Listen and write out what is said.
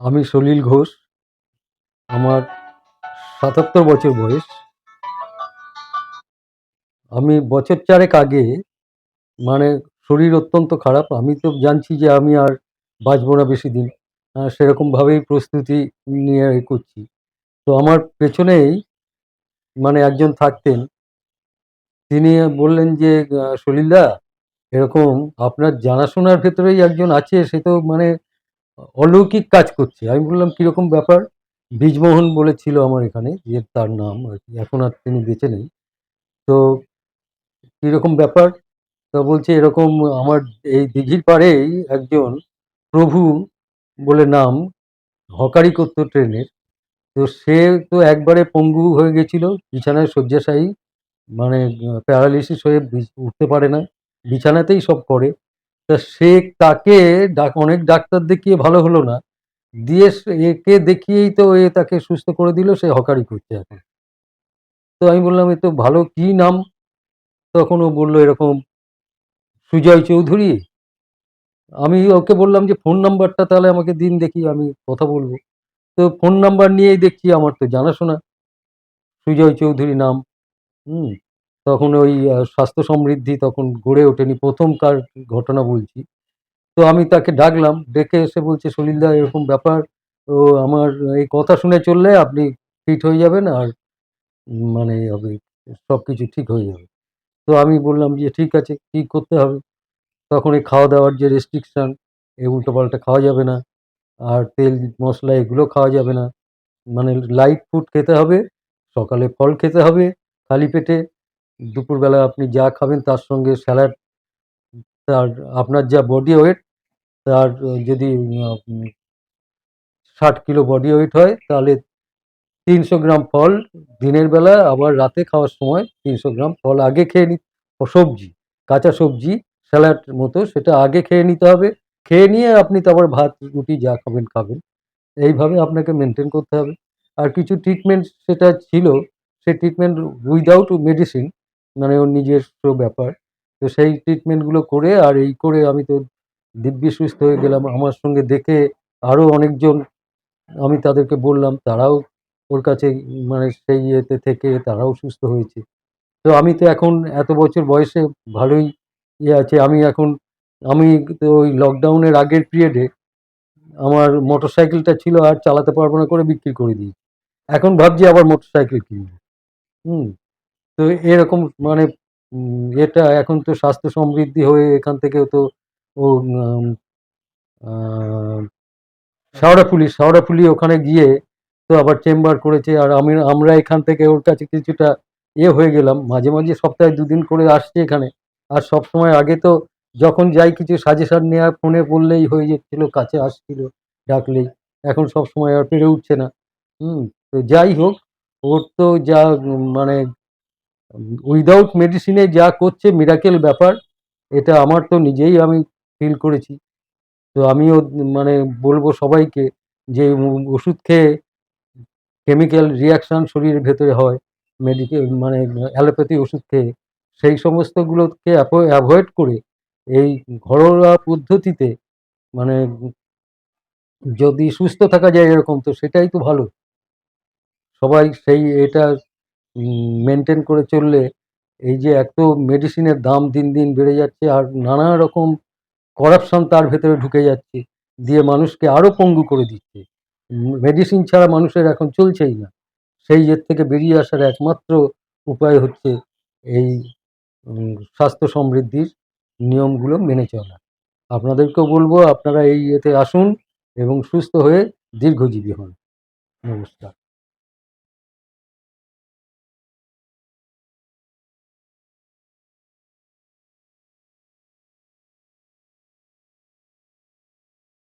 আমি সলিল ঘোষ। আমার সাতাত্তর বছর বয়স। আমি বছর চারেক আগে মানে শরীর অত্যন্ত খারাপ। আমি তো জানছি যে আমি আর বাঁচবো না বেশি দিন সেরকমভাবেই প্রস্তুতি নিয়ে করছি। তো আমার পেছনেই মানে একজন থাকতেন। তিনি বললেন যে সলিলদা এরকম আপনার জানাশোনার ভেতরেই একজন আছে, সে তো মানে অলৌকিক কাজ করছে। আমি বললাম, কীরকম ব্যাপার? বীজমোহন বলেছিল আমার এখানে যে তার নাম আর কি। এখন আর তিনি বেঁচে নেই। তো কীরকম ব্যাপার? তা বলছে, এরকম আমার এই দিঘির পাড়েই একজন প্রভু বলে নাম হকারি করতো ট্রেনের। তো সে তো একবারে পঙ্গু হয়ে গেছিল, বিছানায় শয্যাশায়ী মানে প্যারালিসিস হয়ে উঠতে পারে না। বিছানাতেই সব করে। তা সে তাকে অনেক ডাক্তার দেখিয়ে ভালো হলো না। দিয়ে একে দেখিয়েই তো এ তাকে সুস্থ করে দিল, সে হকারি করছে এখন। তো আমি বললাম, এ তো ভালো কি নাম? তখন ও বলল, এরকম সুজয় চৌধুরী। আমি ওকে বললাম যে, ফোন নাম্বারটা তাহলে আমাকে দিন, দেখি আমি কথা বলব। তো ফোন নাম্বার নিয়েই দেখছি, আমার তো জানাশোনা। সুজয় চৌধুরী নাম। হুম। তখন ওই স্বাস্থ্য সমৃদ্ধি তখন গড়ে ওঠেনি। প্রথমকার ঘটনা বলছি। তো আমি তাকে ডাকলাম, ডেকে এসে বলছে সলিলদা এরকম ব্যাপার। ও আমার এই কথা শুনে চললে আপনি ফিট হয়ে যাবেন আর মানে হবে সব কিছু ঠিক হয়ে যাবে। তো আমি বললাম যে, ঠিক আছে, কী করতে হবে? তখন এই খাওয়া দাওয়ার যে রেস্ট্রিকশান এই উল্টোপাল্টা খাওয়া যাবে না। আর তেল, মশলা এগুলো খাওয়া যাবে না। মানে লাইট ফুড খেতে হবে, সকালে ফল খেতে হবে, খালি পেটে দুপুরবেলা আপনি যা খাবেন তার সঙ্গে স্যালাড, তার আপনার যা বডি ওয়েট তার যদি ষাট কিলো বডি ওয়েট হয়, তাহলে তিনশো গ্রাম ফল দিনের বেলা, আবার রাতে খাওয়ার সময় তিনশো গ্রাম ফল আগে খেয়ে নি, সবজি, কাঁচা সবজি, স্যালাড মতো সেটা আগে খেয়ে নিতে হবে, খেয়ে নিয়ে আপনি তারপর ভাত, রুটি যা খাবেন খাবেন। এইভাবে আপনাকে মেনটেন করতে হবে। আর কিছু ট্রিটমেন্ট সেটা ছিল সেই ট্রিটমেন্ট উইদাউট মেডিসিন মানে ওর নিজস্ব ব্যাপার। তো সেই ট্রিটমেন্টগুলো করে আর এই করে আমি তো দিব্যি সুস্থ হয়ে গেলাম। আমার সঙ্গে দেখে আরও অনেকজন আমি তাদেরকে বললাম, তারাও ওর কাছে মানে সেই ইয়েতে থেকে তারাও সুস্থ হয়েছে। তো আমি তো এখন এত বছর বয়সে ভালোই ইয়ে আছে। আমি এখন, আমি তো ওই লকডাউনের আগের পিরিয়ডে আমার মোটর সাইকেলটা ছিল আর চালাতে পারব না করে বিক্রি করে দিই এখন ভাবছি আবার মোটর সাইকেল কিনবো। হুম। তো এরকম মানে এটা এখন তো স্বাস্থ্য সমৃদ্ধি হয়ে এখান থেকেও তো, ও শেওড়াফুলি শেওড়াফুলি ওখানে গিয়ে তো আবার চেম্বার করেছে। আর আমি, আমরা এখান থেকে ওর কাছে কিছুটা এ হয়ে গেলাম। মাঝে মাঝে সপ্তাহে দুদিন করে আসছে এখানে। আর সব সময় আগে তো যখন যাই কিছু সাজেশন নেওয়া ফোনে বললেই হয়ে যাচ্ছিল, কাছে আসছিল, ডাকলেই। এখন সব সময় আর পেরে উঠছে না। হুম, তো যাই হোক, ওর তো যা মানে উইদাউট মেডিসিনে যা করছে মিরাকেল ব্যাপার, এটা আমার তো নিজেই আমি ফিল করেছি। তো আমিও মানে বলব সবাইকে যে ওষুধ খেয়ে কেমিক্যাল রিয়াকশন শরীরের ভেতরে হয় মেডিকেল মানে অ্যালোপ্যাথি ওষুধ খেয়ে, সেই সমস্তগুলোকে অ্যাভয়েড করে এই ঘরোয়া পদ্ধতিতে মানে যদি সুস্থ থাকা যায় এরকম, তো সেটাই তো ভালো। সবাই সেই, এটা মেনটেন করে চললে এই যে এত মেডিসিনের দাম দিন দিন বেড়ে যাচ্ছে আর নানা রকম করাপশন তার ভেতরে ঢুকে যাচ্ছে, দিয়ে মানুষকে আরও পঙ্গু করে দিচ্ছে। মেডিসিন ছাড়া মানুষের এখন চলছেই না। সেই এর থেকে বেরিয়ে আসার একমাত্র উপায় হচ্ছে এই স্বাস্থ্য সমৃদ্ধির নিয়মগুলো মেনে চলা। আপনাদেরকেও বলব আপনারা এই ইয়েতে আসুন এবং সুস্থ হয়ে দীর্ঘজীবী হন। নমস্কার।